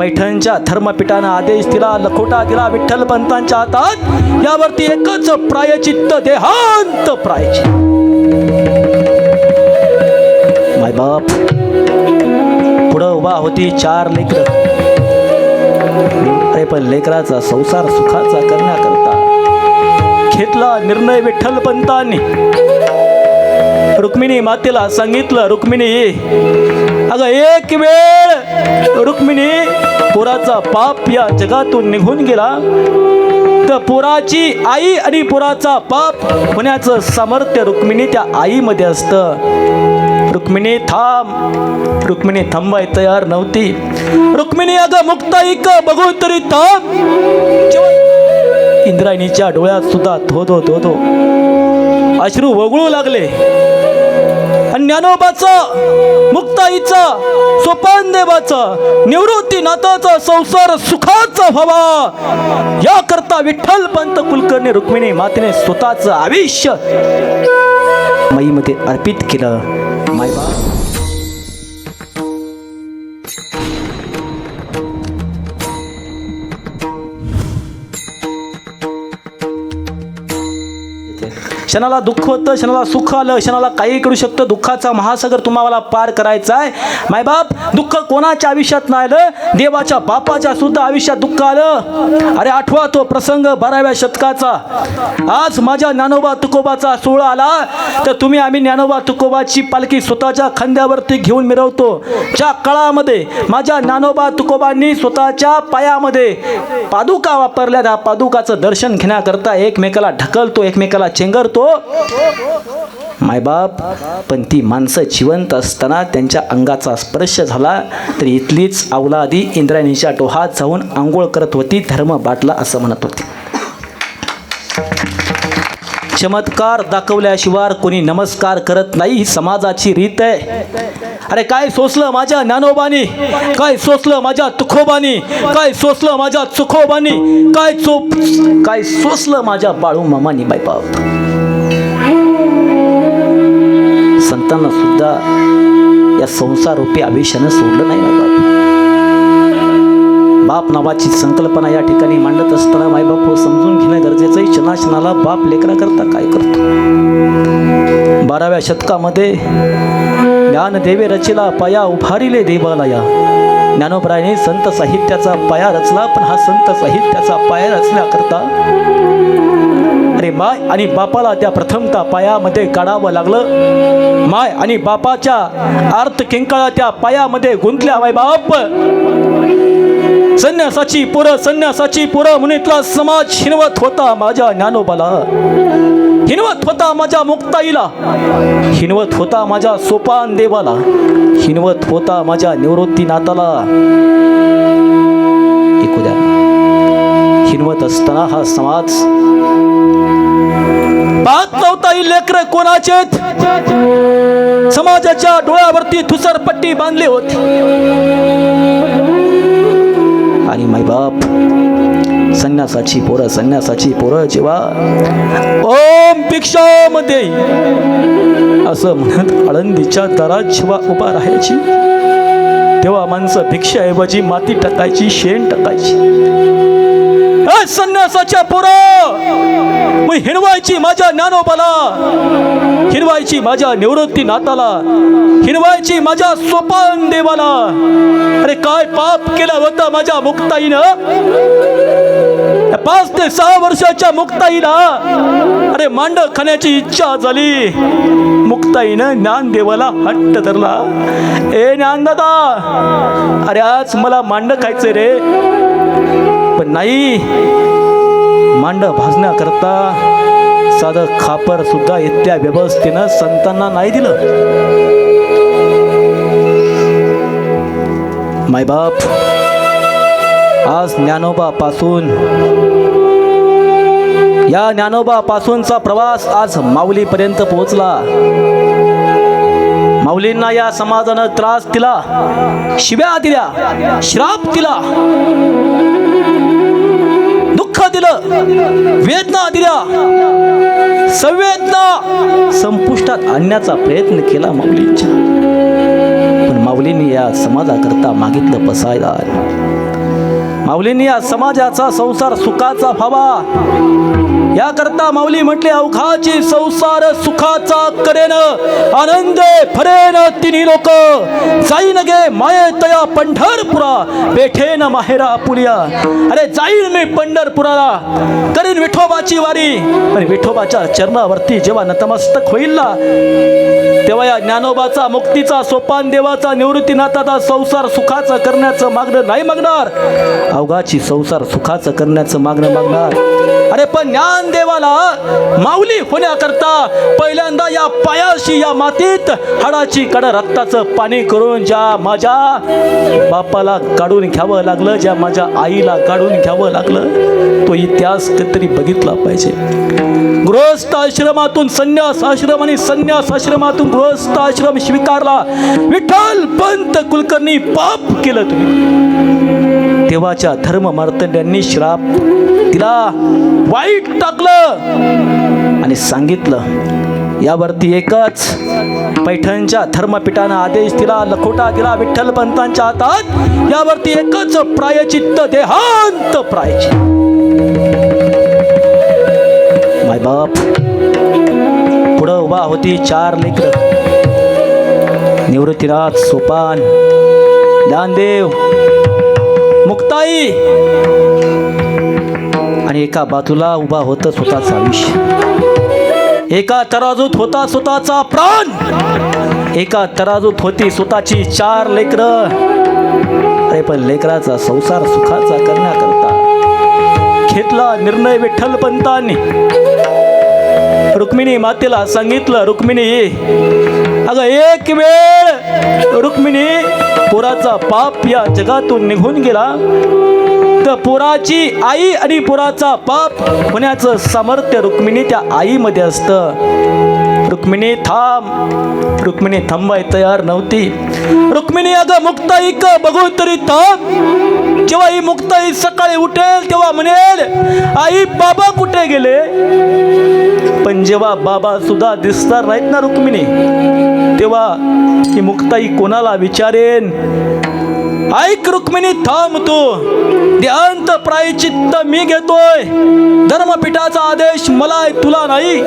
पैठणच्या धर्मपीठानं आदेश दिला लखोटा दिला विठ्ठल पंतांच्या हातात. यावरती एकच प्रायचित्त देहांत प्रायचित्त. माय बाप. पुढं उभा होती चार लेकर. अरे पण लेकराचा संसार सुखाचा करण्याकरता घेतला निर्णय विठ्ठल पंतांनी. रुक्मिणी मातेला सांगितलं रुक्मिणी अगं एक वेळ रुक्मिणी पुराचा पाप या जगातून निघून गेला. तर पुराची आई आणि पुराचा पाप होण्याचं सामर्थ्य रुक्मिणी त्या आईमध्ये असतं. रुक्मिणी थांब. रुक्मिणी थांबाय तयार नव्हती. रुक्मिणी अगं मुक्ताईक बघू तरी थांब. इंद्रायणीच्या डोळ्यात सुद्धा धोधो धोधो अश्रू वगळू लागले. आणि ज्ञानोबाचं मुक्ताईचं सोपान देवाचं निवृत्ती नाताचा संसार सुखाचा व्हावा. याकरता विठ्ठल पंत कुलकर्णी रुक्मिणी मातेने स्वतःचं आयुष्य माईमध्ये अर्पित केलं. मायबा क्षणाला दुःख होतं क्षणाला सुख आलं क्षणाला काही करू शकतं. दुःखाचा महासागर तुम्हाला पार करायचा आहे. मायबाप दुःख कोणाच्या आयुष्यात नाही आलं? देवाच्या बापाच्या सुद्धा आयुष्यात दुःख आलं. अरे आठवा तो प्रसंग बाराव्या शतकाचा. आज माझ्या ज्ञानोबा तुकोबाचा सोहळा आला. तर तुम्ही आम्ही ज्ञानोबा तुकोबाची पालखी स्वतःच्या खांद्यावरती घेऊन मिरवतो. ज्या काळामध्ये माझ्या ज्ञानोबा तुकोबांनी स्वतःच्या पायामध्ये पादुका वापरल्या. त्या पादुकाचं दर्शन घेण्याकरता एकमेकाला ढकलतो एकमेकाला चेंगरतो. हो, हो, हो, मायबाप पण ती माणसं जिवंत असताना त्यांच्या अंगाचा स्पर्श झाला तर इथलीच अवलादी इंद्रायणीच्या डोहात जाऊन आंघोळ करत होती धर्म बाटला असं म्हणत होती. चमत्कार दाखवल्याशिवाय कोणी नमस्कार करत नाही ही समाजाची रीत आहे. अरे काय सोसलं माझ्या ज्ञानोबानी? काय सोसलं माझ्या तुखोबानी काय सोसलं माझ्या चुखोबानी काय चोप काय सोसलं माझ्या बाळू मामानी बायबाप संतांना सुद्धा या संसार रूपी आवेशानं सोडलं नाही बाबा बाप नावाची संकल्पना या ठिकाणी मांडत असताना मायबाप हो समजून घेणं गरजेचं आहे. शनाशनाला बाप लेकरा करता काय करतो? बाराव्या शतकामध्ये ज्ञानदेवे रचिला पाया उभारिले देवाला या. संत साहित्याचा पाया रचला पण हा संत साहित्याचा पाया रचण्याकरता अरे माय आणि बापाला त्या प्रथमता पायामध्ये काढावं लागलं. माय आणि बापाच्या अर्थ किंकाळा त्या पायामध्ये गुंतल्या माय बाप संन्यासाची पुरं संन्यासाची पुरं इथला समाज हिनवत होता माझ्या ज्ञानोबाला. हिनवत होता माझ्या मुक्ताईला. हिनवत होता माझ्या सोपान देवाला. हिनवत होता माझ्या निवृत्ती नाताला. ऐकू द्या. हिनवत असताना हा समाज पाहत नव्हता ही लेकर कोणाचे समाजाच्या डोळ्यावरती धुसरपट्टी बांधली होती. संन्यासाची पोरं संन्यासाची पोरं जेव्हा ओम भिक्षामध्ये असं म्हणत आळंदीच्या दारात जेव्हा उभा राहायची तेव्हा माणसं भिक्षाऐवजी माती टाकायची शेण टाकायची. संन्यासाच्या पोरं! मग हिणवायची माझ्या ज्ञानोबाला हिरवायची माझ्या निवृत्ती नाताला हिरवायची माझ्या सोपान देवाला. अरे काय पाप केला होता माझ्या मुक्ताईनं? पाच ते सहा वर्षाच्या मुक्ताईला अरे मांड खाण्याची इच्छा झाली. मुक्ताईनं ज्ञानदेवाला हट्ट धरला. ए ज्ञानदादा अरे आज मला मांड खायचंय रे. पण नाही. मांड भाजण्याकरता साधं खापर सुद्धा इतक्या व्यवस्थेनं संतांना नाही दिलं. मायबाप आज ज्ञानोबा पासून या ज्ञानोबा पासूनचा प्रवास आज माऊलीपर्यंत पोहोचला. माऊलींना या समाजानं त्रास दिला शिव्या दिल्या श्राप दिला. दिलं. वेदना दिल्या. संवेदना संपुष्टात आणण्याचा प्रयत्न केला माऊलींच्या. पण माऊलींनी या समाजाकरता मागितलं पसायदान माऊलींनी या समाजाचा संसार सुखाचा व्हावा. याकरता माऊली म्हटले अवघाची संसार सुखाचा करेन आनंद फरेन तिन्ही लोक. जाईन गे माये तया पंढरपुरा बेठेन माहेरा आपुलिया अरे जाईन मी पंढरपुराला. करीन विठोबाची वारी. पण विठोबाच्या चरणावरती जेव्हा नतमस्तक होईल ना तेव्हा या ज्ञानोबाचा मुक्तीचा सोपान देवाचा निवृत्तीनाथाचा संसार सुखाचा करण्याचं मागणं नाही मागणार. अवघाची संसार सुखाचं करण्याचं मागणं मागणार. अरे पण ज्ञान देवाला माऊली होण्याकरता पहिल्यांदा या पायाशी या मातीत हाडाची कड रक्ताचं पाणी करून ज्या माझ्या बापाला काढून घ्यावं लागलं ज्या माझ्या आईला काढून घ्यावं लागलं तो इतिहास कधीतरी बघितला पाहिजे. गृहस्थ आश्रमातून संन्यास आश्रम आणि संन्यास आश्रमातून गृहस्थ आश्रम स्वीकारला. विठ्ठल पंत कुलकर्णी पाप केलं तुम्ही. देवाच्या धर्म मार्तंड्यांनी श्राप तिला वाईट टाकलं. आणि सांगितलं यावरती एकच पैठणच्या धर्मपीठानं आदेश दिला लखोटा दिला विठ्ठल पंतांच्या हातात. यावरती एकच प्रायचित्त देहांत प्रायचित्त. मायबाप पुढं उभा होती चार लेकर. निवृत्तीनाथ सोपान ज्ञानदेव ताई. आणि एका बाजूला उभा होतं स्वतःचा आयुष्य. एका तराजूत होता स्वतःचा प्राण. एका तराजूत होती स्वतःची चार लेकरं. अरे पण लेकराचा संसार सुखाचा करण्याकरता घेतला निर्णय विठ्ठल पंतांनी रुक्मिणी मातेला सांगितलं रुक्मिणी अगं एक वेळ रुक्मिणी पुराचा पाप या जगातून निघून गेला. तर पुराची आई आणि पुराचा पाप होण्याचं सामर्थ्य रुक्मिणी त्या आईमध्ये असतं. रुक्मिणी थांब. रुक्मिणी थांबाय तयार नव्हती. रुक्मिणी अगं मुक्ताई का बघू तरी थांब. जेव्हा ही मुक्ताई सकाळी उठेल तेव्हा म्हणेल आई बाबा कुठे गेले? पण जेव्हा बाबा सुद्धा दिसणार नाहीत ना रुक्मिणी तेव्हा ही मुक्ताई कोणाला विचारेन? ऐक रुक्मिणी थांब तू. ध्यांत प्रायचित्त मी घेतोय. धर्मपीठाचा आदेश मला तुला नाही.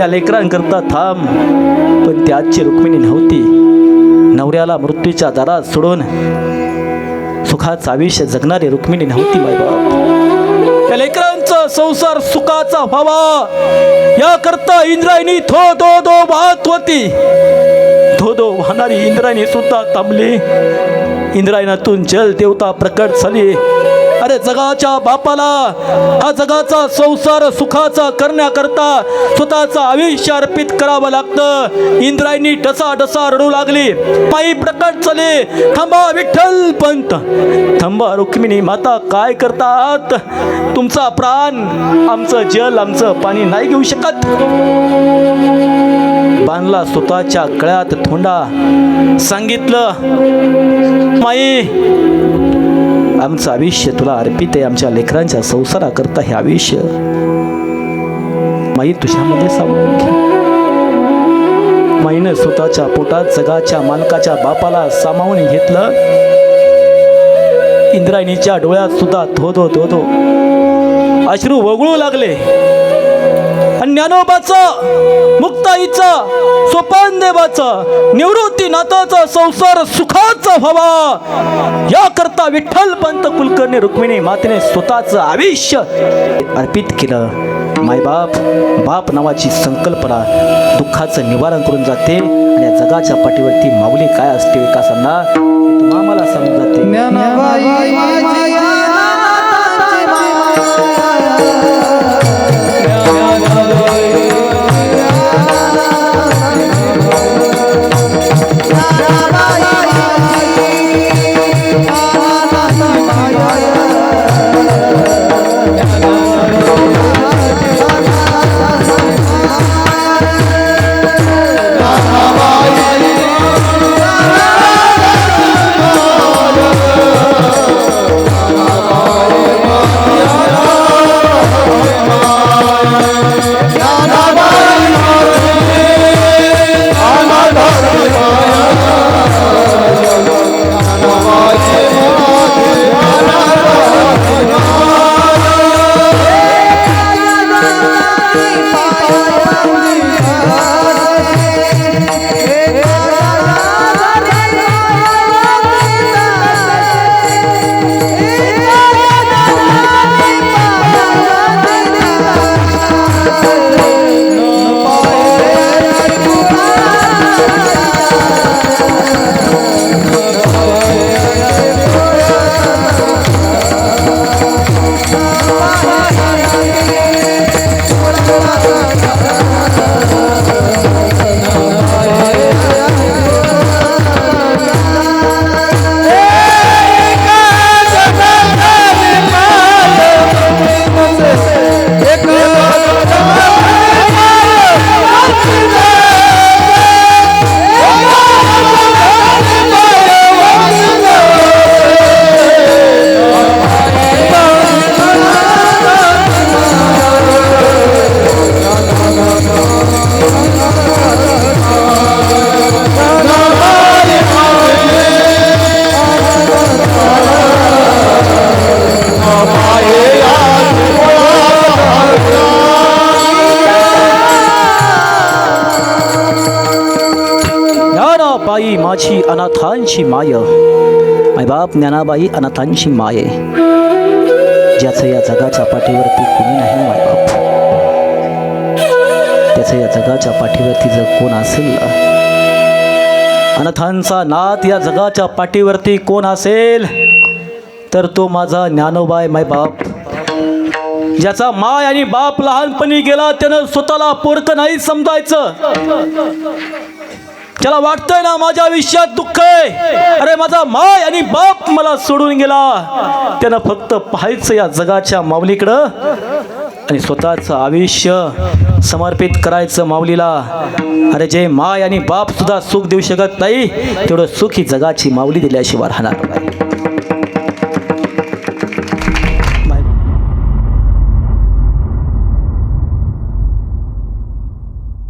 या लेकरांकरता थांब. पण त्याची रुक्मिणी नव्हती. नवऱ्याला मृत्यूच्या दारात सोडून सुखाचं आयुष्य जगणारी रुक्मिणी नव्हती बाबा या लेकरां संसार सुखाचा व्हावा. याकरता इंद्रायणी थो दो दो वाहत होती. धो दो वाहणारी इंद्रायणी सुद्धा थांबली. इंद्रायणातून जल देवता प्रकट झाली. अरे जगाच्या बापाला हा जगाचा संसार सुखाचा करण्याकरता स्वतःचा आयुष्य अर्पित करावं लागतं. इंद्रायणी डसा डसा रडू लागली. पायी प्रकट चले थांबा विठ्ठल पंत. थांबा रुक्मिणी माता काय करतात? तुमचा प्राण आमचं जल आमचं पाणी नाही घेऊ शकत. बांधला स्वतःच्या गळ्यात थोंडा. सांगितलं माई आमचं आयुष्य तुला अर्पित आहे. आमच्या लेकरांच्या संसाराकरता हे आयुष्य. माई तुझ्यामध्ये सामावून घे माईनं स्वतःच्या पोटात जगाच्या मालकाच्या बापाला सामावून घेतलं. इंद्रायणीच्या डोळ्यात सुद्धा धो धो धो धो. अश्रू वगळू लागले. आणि ज्ञानोबाचं मुक्ताईचं सोपान देवाचं निवृत्ती नाथाचा संसार सुखाचं व्हावा. याकरता विठ्ठल पंत कुलकर्णी रुक्मिणी मातेने स्वतःचं आयुष्य अर्पित केलं. मायबाप बाप नावाची संकल्पना दुःखाचं निवारण करून जाते आणि या जगाच्या पाठीवरती माऊली काय असते विकासांना तुम्हा मला माझी अनाथांची माय. बाप ज्ञानाबाई अनाथांची माय. ज्याचं या जगाच्या पाठीवरती कोणी नाही मायबाप त्याचं या जगाच्या पाठीवरती जर कोण असेल? अनाथांचा नाथ या जगाच्या पाठीवरती कोण असेल? तर तो माझा ज्ञानोबाय मायबाप ज्याचा माय आणि बाप लहानपणी गेला त्यानं स्वतःला पोरकं नाही समजायचं. त्याला वाटतंय ना माझ्या आयुष्यात दुःख आहे. अरे माझा माय आणि बाप मला सोडून गेला. त्यानं फक्त पाहायचं या जगाच्या माऊलीकडं आणि स्वतःचं आयुष्य समर्पित करायचं माऊलीला. अरे जे माय आणि बाप सुद्धा सुख देऊ शकत नाही तेवढं सुख ही जगाची माऊली दिल्याशिवाय राहणार नाही.